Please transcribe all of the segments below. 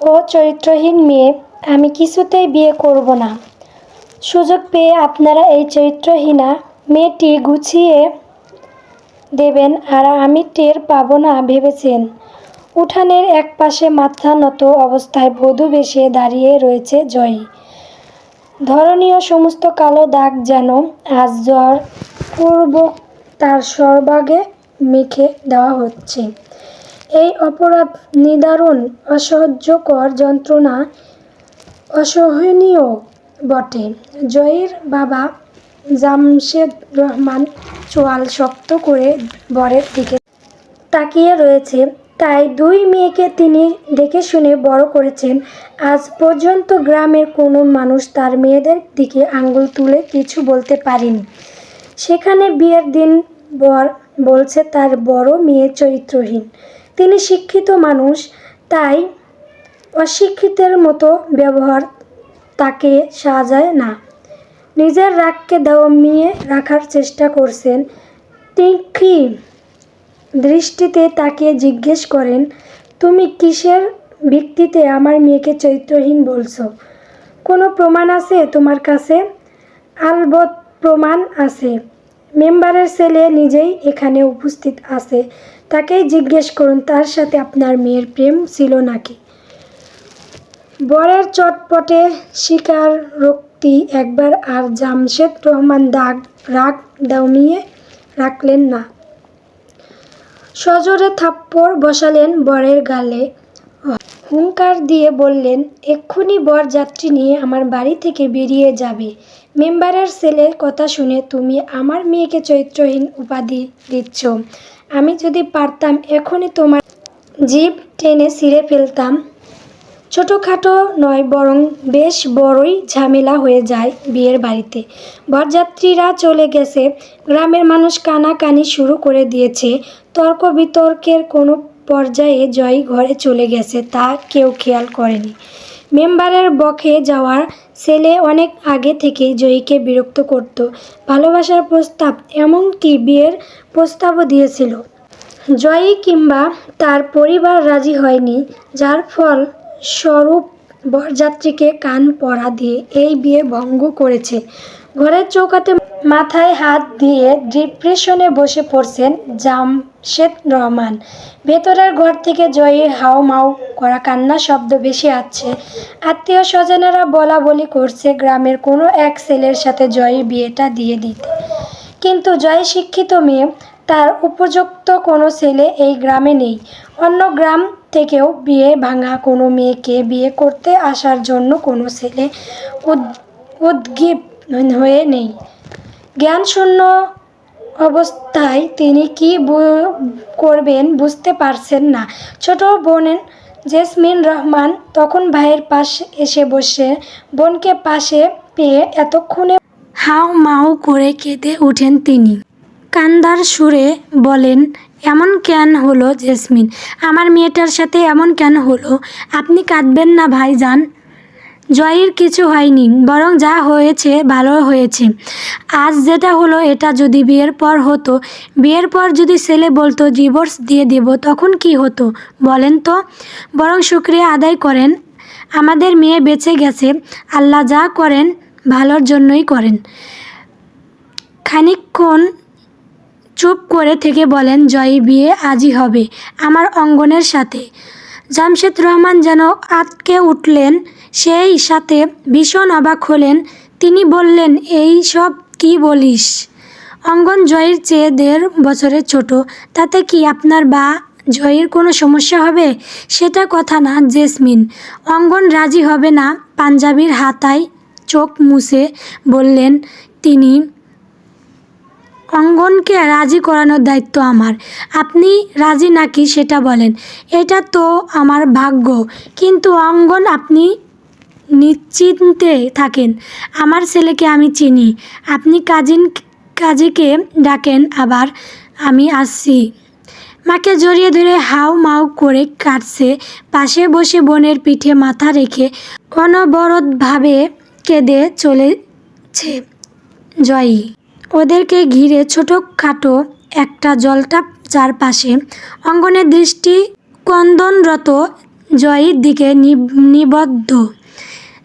ও চরিত্রহীন মেয়ে, আমি কিছুতেই বিয়ে করব না। সুযোগ পেয়ে আপনারা এই চরিত্রহীনা মেয়েটি গুছিয়ে দেবেন আর আমি টের পাবো না ভেবেছেন। উঠানের একপাশে মাথা নত অবস্থায় বধূ বেশে দাঁড়িয়ে রয়েছে জয়ী। ধরনীয় সমস্ত কালো দাগ যেন আজ জ্বর পূর্বক তার সর্বাগে মেখে দেওয়া হচ্ছে। এই অপরাধ নিদারুণ, অসহ্যকর যন্ত্রণা অসহনীয় বটে। জয়ের বাবা জামশেদ রহমান চোয়াল শক্ত করে বরের দিকে তাকিয়ে রয়েছে। তাই দুই মেয়েকে তিনি দেখে শুনে বড় করেছেন, আজ পর্যন্ত গ্রামের কোনো মানুষ তার মেয়েদের দিকে আঙ্গুল তুলে কিছু বলতে পারেনি। সেখানে বিয়ের দিন বর বলছে, তার বড় মেয়ে চরিত্রহীন। তিনি শিক্ষিত মানুষ, তাই অশিক্ষিতের মতো ব্যবহার তাকে সাজায় না। নিজের রাগকে দমিয়ে রাখার চেষ্টা করছেন। তীক্ষ্ণ দৃষ্টিতে তাকে জিজ্ঞেস করেন, তুমি কিসের ভিত্তিতে আমার মেয়েকে চরিত্রহীন বলছো? কোনো প্রমাণ আছে তোমার কাছে? আলবৎ প্রমাণ আছে। মেম্বারের ছেলে নিজেই এখানে উপস্থিত আছে। তাকেই জিজ্ঞেস করুন, তার সাথে আপনার মেয়ের প্রেম ছিল নাকি? বরের চটপটে স্বীকারোক্তি একবার আর জামশেদ রহমান দাগ রাগ দমিয়ে রাখলেন না। সজোরে থাপ্পড় বসালেন বরের গালে। হুঙ্কার দিয়ে বললেন, এক্ষুনি বর যাত্রী নিয়ে আমার বাড়ি থেকে বেরিয়ে যাবে। মেম্বারের ছেলের কথা শুনে তুমি আমার মেয়েকে চৈত্রহীন উপাধি দিচ্ছ। আমি যদি পারতাম, এখনই তোমার জিভ টেনে ছিঁড়ে ফেলতাম। ছোটোখাটো নয়, বরং বেশ বড়ই ঝামেলা হয়ে যায় বিয়ের বাড়িতে। বরযাত্রীরা চলে গেছে। গ্রামের মানুষ কানাকানি শুরু করে দিয়েছে। তর্ক বিতর্কের কোনো পর্যায়ে জয়ী ঘরে চলে গেছে, তা কেউ খেয়াল করেনি। মেম্বারের বখে যাওয়ার ছেলে অনেক আগে থেকে জয়ীকে বিরক্ত করত। ভালোবাসার প্রস্তাব এমনকি বিয়ের প্রস্তাবও দিয়েছিল। জয়ী কিংবা তার পরিবার রাজি হয়নি, যার ফল স্বরূপ বরযাত্রীকে কান পড়া দিয়ে এই বিয়ে ভঙ্গ করেছে। ঘরের চৌকাতে মাথায় হাত দিয়ে ডিপ্রেশনে বসে পড়ছেন জামশেদ রহমান। ভেতরের ঘর থেকে জয়ীর হাও মাও করা কান্না শব্দ বেশি আছে আত্মীয় স্বজনেরা বলা বলি করছে গ্রামের কোনো এক ছেলের সাথে জয়ী বিয়েটা দিয়ে দিতে। কিন্তু জয় শিক্ষিত মেয়ে, তার উপযুক্ত কোনো ছেলে এই গ্রামে নেই। অন্য গ্রাম থেকেও বিয়ে ভাঙা কোনো মেয়েকে বিয়ে করতে আসার জন্য কোনো ছেলে উদ- উদ্গীপ হয়ে নেই। জ্ঞানশূন্য অবস্থায় তিনি কি করবেন বুঝতে পারছেন না। ছোট বোনের জেসমিন রহমান তখন ভাইয়ের পাশে এসে বসে বোনকে পাশে পেয়ে এতক্ষণে হাও মাও করে কেঁদে ওঠেন তিনি। কান্দার সুরে বলেন, এমন কেন হলো জেসমিন? আমার মেয়েটার সাথে এমন কেন হলো? আপনি কাঁদবেন না ভাইজান। জয়ের কিছু হয়নি, বরং যা হয়েছে ভালো হয়েছে। আজ যেটা হলো, এটা যদি বিয়ের পর হতো, বিয়ের পর যদি ছেলে বলতো ডিভোর্স দিয়ে দেব তখন কি হতো, বলেন তো? বরং শুক্রিয়া আদায় করেন। আমাদের মেয়ে বেঁচে গেছে, আল্লাহ যা করেন, ভালোর জন্যই করেন। খানিকক্ষণ চুপ করে থেকে বলেন, জয়ী বিয়ে আজই হবে, আমার অঙ্গনের সাথে। জামশেদ রহমান যেন আটকে উঠলেন সেই সাথে ভীষণ অবাক হলেন। তিনি বললেন, এই সব কি বলিস? অঙ্গন জয়ের চেয়ে দেড় বছরের ছোট। তাতে কি আপনার বা জয়ের কোনো সমস্যা হবে? সেটা কথা না, জেসমিন। অঙ্গন রাজি হবে না, পাঞ্জাবির হাতায় চোখ মুছে বললেন তিনি, অঙ্গনকে রাজি করানোর দায়িত্ব আমার। আপনি রাজি নাকি সেটা বলেন। এটা তো আমার ভাগ্য। কিন্তু অঙ্গন আপনি নিশ্চিন্তে থাকেন। আমার ছেলেকে আমি চিনি। আপনি কাজিন, কাজীকে ডাকেন, আবার আমি আসছি। মাকে জড়িয়ে ধরে হাউ মাউ করে কাটছে। পাশে বসে বোনের পিঠে মাথা রেখে অনবরতভাবে কেঁদে চলেছে জয়ী। ওদেরকে ঘিরে ছোটোখাটো একটা জলটা চারপাশে অঙ্গনের দৃষ্টি কন্দনরত জয়ীর দিকে নিব- নিবদ্ধ।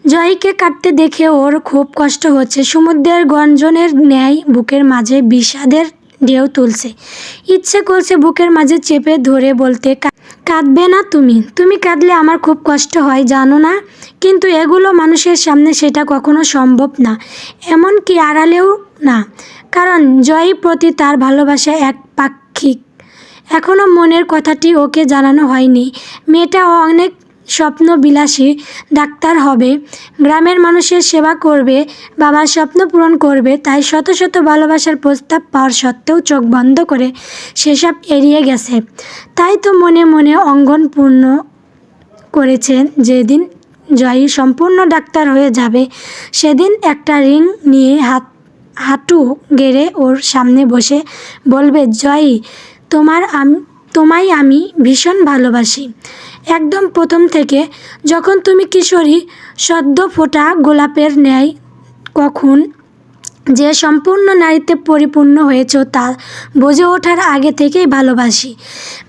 জয়ীকে কাটতে দেখে ওর খুব কষ্ট হচ্ছে। সমুদ্রের গঞ্জনের ন্যায় বুকের মাঝে বিষাদের ঢেউ তুলছে। ইচ্ছে করছে বুকের মাঝে চেপে ধরে বলতে কাঁদবে না তুমি। তুমি কাঁদলে আমার খুব কষ্ট হয়, জানো না? কিন্তু এগুলো মানুষের সামনে সেটা কখনো সম্ভব না। এমনকি আড়ালেও না। কারণ জয়ী প্রতি তার ভালোবাসা এক পাক্ষিক। এখনও মনের কথাটি ওকে জানানো হয়নি। মেয়েটা অনেক স্বপ্ন বিলাসী ডাক্তার হবে। গ্রামের মানুষের সেবা করবে, বাবার স্বপ্ন পূরণ করবে, তাই শত শত ভালোবাসার প্রস্তাব পাওয়ার সত্ত্বেও চোখ বন্ধ করে সেসব এড়িয়ে গেছে। তাই তো মনে মনে অঙ্গন পূর্ণ করেছেন যেদিন জয়ী সম্পূর্ণ ডাক্তার হয়ে যাবে, সেদিন একটা রিং নিয়ে হাত, হাঁটু গেড়ে ওর সামনে বসে বলবে, জয়ী, তোমার আম- তোমায় আমি ভীষণ ভালোবাসি। একদম প্রথম থেকে। যখন তুমি কিশোরী, সদ্য ফোটা গোলাপের ন্যায়, কখন যে সম্পূর্ণ নারীতে পরিপূর্ণ হয়েছ তা বুঝে ওঠার আগে থেকেই ভালোবাসি।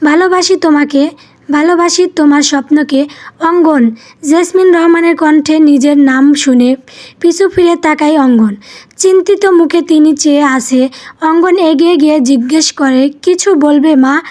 ভালোবাসি তোমাকে, ভালোবাসি তোমার স্বপ্নকে। অঙ্গন, জেসমিন রহমানের কণ্ঠে নিজের নাম শুনে পিছু ফিরে তাকাই অঙ্গন। চিন্তিত মুখে তিনি চেয়ে আসে অঙ্গন এগিয়ে গিয়ে জিজ্ঞেস করে, কিছু বলবে মা?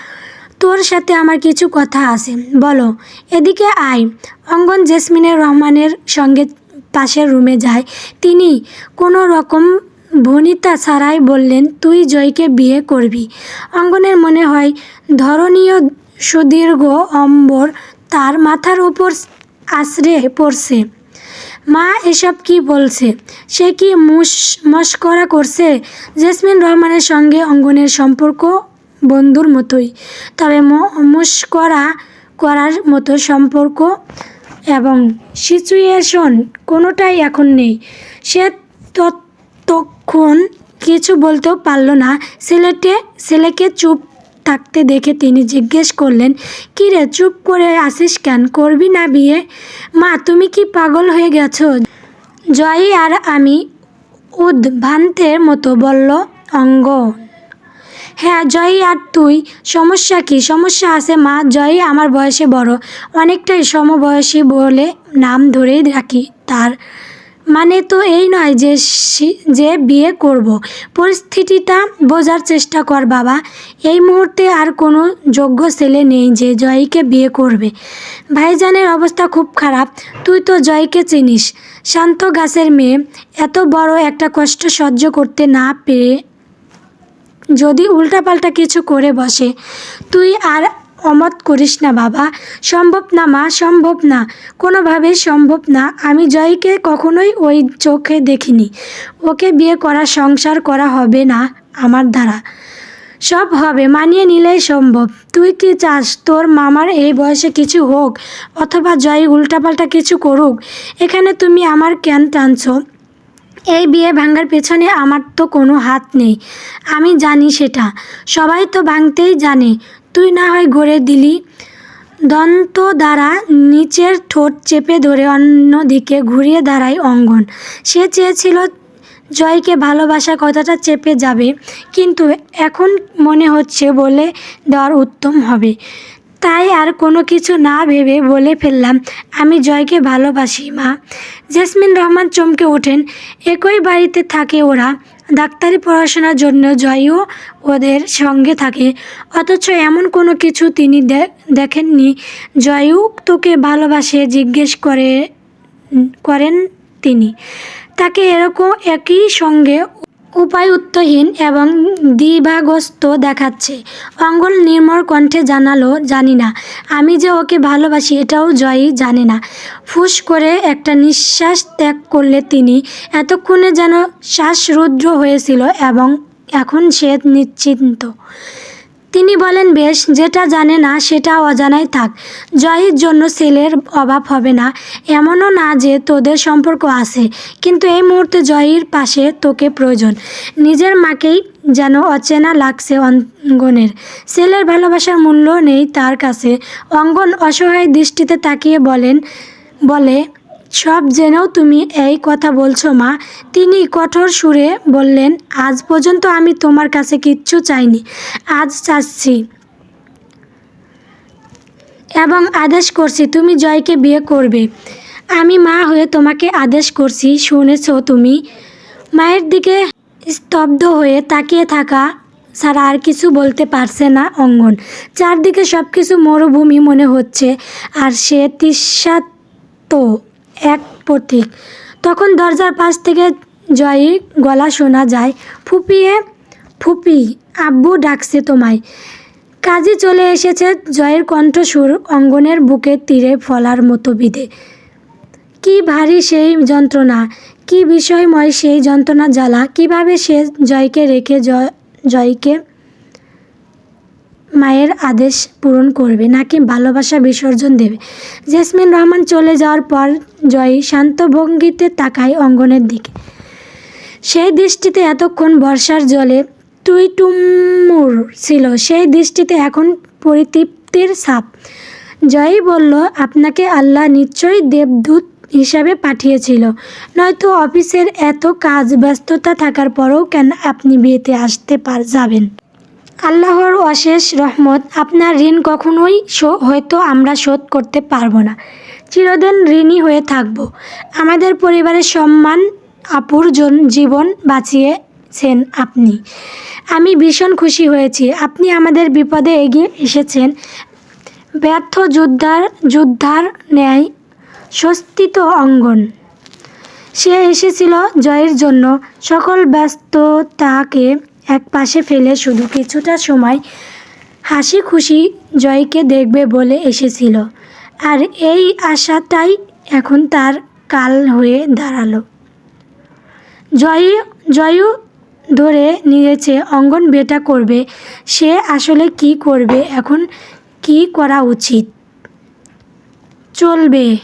তোর সাথে আমার কিছু কথা আছে। বলো, এদিকে আয়। অঙ্গন জেসমিনের রহমানের সঙ্গে পাশের রুমে যায়। তিনি, কোনো রকম ভনিতা ছাড়াই বললেন, তুই জয়কে বিয়ে করবি। অঙ্গনের মনে হয় ধরনীয় সুদীর্ঘ অম্বর তার মাথার উপর আছড়ে পড়ছে। মা এসব কি বলছে? সে কি মুস, মস্করা করছে? জেসমিন রহমানের সঙ্গে অঙ্গনের সম্পর্ক বন্ধুর মতোই। তবে মুস্করা করার মতো সম্পর্ক এবং সিচুয়েশন কোনোটাই এখন নেই। সে ততক্ষণ কিছু বলতেও পারল না। ছেলেটে, ছেলেকে চুপ থাকতে দেখে তিনি জিজ্ঞেস করলেন কী রে চুপ করে আসিস কেন? করবি না বিয়ে? মা, তুমি কি পাগল হয়ে গেছো? জয়ী আর আমি উদ্ভ্রান্তের মতো বলল অঙ্গ। হ্যাঁ জয়ী আর তুই। সমস্যা কি? সমস্যা আছে, মা। জয়ী আমার বয়সে বড়। অনেকটাই সমবয়সী বলে নাম ধরেই রাখি তার। মানে তো এই নয় যে যে বিয়ে করব। পরিস্থিতিটা বোঝার চেষ্টা কর, বাবা। এই মুহূর্তে আর কোনো যোগ্য ছেলে নেই যে জয়ীকে বিয়ে করবে। ভাইজানের অবস্থা খুব খারাপ। তুই তো জয়কে চিনিস। শান্ত গাছের মেয়ে। এত বড় একটা কষ্ট সহ্য করতে না পেরে যদি উল্টাপাল্টা কিছু করে বসে, তুই আর অমত করিস না বাবা। সম্ভব না মা, সম্ভব না। কোনোভাবেই সম্ভব না। আমি জয়কে কখনোই ওই চোখে দেখিনি। ওকে বিয়ে করা, সংসার করা হবে না আমার দ্বারা। সব হবে, মানিয়ে নিলেই সম্ভব। তুই কি চাস তোর মামার এই বয়সে কিছু হোক, অথবা জয় উল্টাপাল্টা কিছু করুক? এখানে তুমি আমার কেন টানছো। এই বিয়ে ভাঙার পেছনে আমার তো কোনো হাত নেই। আমি জানি সেটা। সবাই তো ভাঙতেই জানে। তুই না হয় গড়ে দিলি। দন্ত দ্বারা নিচের ঠোঁট চেপে ধরে অন্যদিকে ঘুরিয়ে দাঁড়ায় অঙ্গন। সে চেয়েছিল জয়কে ভালোবাসা কথাটা চেপে যাবে। কিন্তু এখন মনে হচ্ছে বলে দেওয়ার উত্তম হবে। তাই আর কোনো কিছু না ভেবে বলে ফেললাম। আমি জয়কে ভালোবাসি, মা। জেসমিন রহমান চমকে ওঠেন। একই বাড়িতে থাকে ওরা। ডাক্তারি পড়াশোনার জন্য জয়ও ওদের সঙ্গে থাকে। অথচ এমন কোনো কিছু তিনি দেখেননি। জয়ও তোকে ভালোবাসে, জিজ্ঞেস করে করেন তিনি। তাকে এরকম একই সঙ্গে উপায়ুত্তহীন এবং দ্বিভাগ্যস্ত দেখাচ্ছে। অঙ্গল নির্মল কণ্ঠে জানালো, জানি না। আমি যে ওকে ভালোবাসি, এটাও জয়ই জানে না। ফুস করে একটা নিঃশ্বাস ত্যাগ করলে তিনি এতক্ষণে যেন শ্বাসরুদ্র হয়েছিল এবং এখন সে নিশ্চিন্ত। তিনি বলেন, বেশ, যেটা জানে না সেটা অজানাই থাক। জয়ের জন্য ছেলের অভাব হবে না। এমনও না যে তোদের সম্পর্ক আছে। কিন্তু এই মুহূর্তে জয়ের পাশে তোকে প্রয়োজন। নিজের মাকেই যেন অচেনা লাগছে অঙ্গনের। ছেলের ভালোবাসার মূল্য নেই তার কাছে। অঙ্গন অসহায় দৃষ্টিতে তাকিয়ে বলেন, বলে সব জেনেও তুমি এই কথা বলছো, মা। তিনি কঠোর সুরে বললেন, আজ পর্যন্ত আমি তোমার কাছে কিচ্ছু চাইনি। আজ চাচ্ছি। এবং আদেশ করছি, তুমি জয়কে বিয়ে করবে। আমি মা হয়ে তোমাকে আদেশ করছি, শুনেছ তুমি? মায়ের দিকে স্তব্ধ হয়ে তাকিয়ে থাকা ছাড়া আর কিছু বলতে পারছে না অঙ্গন। চারদিকে সব কিছু মরুভূমি মনে হচ্ছে, আর সে তৃষার্ত এক প্রতীক। তখন দরজার পাশ থেকে জয়ী গলা শোনা যায়, ফুপিয়ে, ফুপি, আব্বু ডাকছে তোমায়। কাজে চলে এসেছে জয়ের কণ্ঠস্বর অঙ্গনের বুকের তীরে ফলার মতো বিধে। কি ভারী সেই যন্ত্রণা, কি বিষয়ময় সেই যন্ত্রণা জ্বালা, কীভাবে সে জয়কে রেখে জয় জয়কে মায়ের আদেশ পূরণ করবে, নাকি ভালোবাসা বিসর্জন দেবে? জেসমিন রহমান চলে যাওয়ার পর জয় শান্ত ভঙ্গিতে তাকায় অঙ্গনের দিকে। সেই দৃষ্টিতে এতক্ষণ বর্ষার জলে তুই টুমুর ছিল, সেই দৃষ্টিতে এখন পরিতৃপ্তির ছাপ। জয়ই বলল, আপনাকে আল্লাহ নিশ্চয়ই দেবদূত হিসাবে পাঠিয়েছিল। নয়তো অফিসের এত কাজ ব্যস্ততা থাকার পরেও কেন আপনি বিয়েতে আসতে পার, যাবেন? আল্লাহর অশেষ রহমত, আপনার ঋণ কখনোই হয়তো আমরা শোধ করতে পারব না। চিরদিন ঋণী হয়ে থাকব। আমাদের পরিবারের সম্মান, আপুর জীবন বাঁচিয়েছেন আপনি। আমি ভীষণ খুশি হয়েছি। আপনি আমাদের বিপদে এগিয়ে এসেছেন। ব্যর্থ যোদ্ধার যোদ্ধার ন্যায় স্বস্তিত অঙ্গন। সে এসেছিল জয়ের জন্য। সকল ব্যস্ততাকে এক পাশে ফেলে শুধু কিছুটা সময় হাসি খুশি জয়কে দেখবে বলে এসেছিল। আর এই আশাটাই এখন তার কাল হয়ে দাঁড়াল। জয় জয়ু ধরে নিয়েছে, অঙ্গন বেটা করবে, সে আসলে কি করবে, এখন কি করা উচিত? চলবে।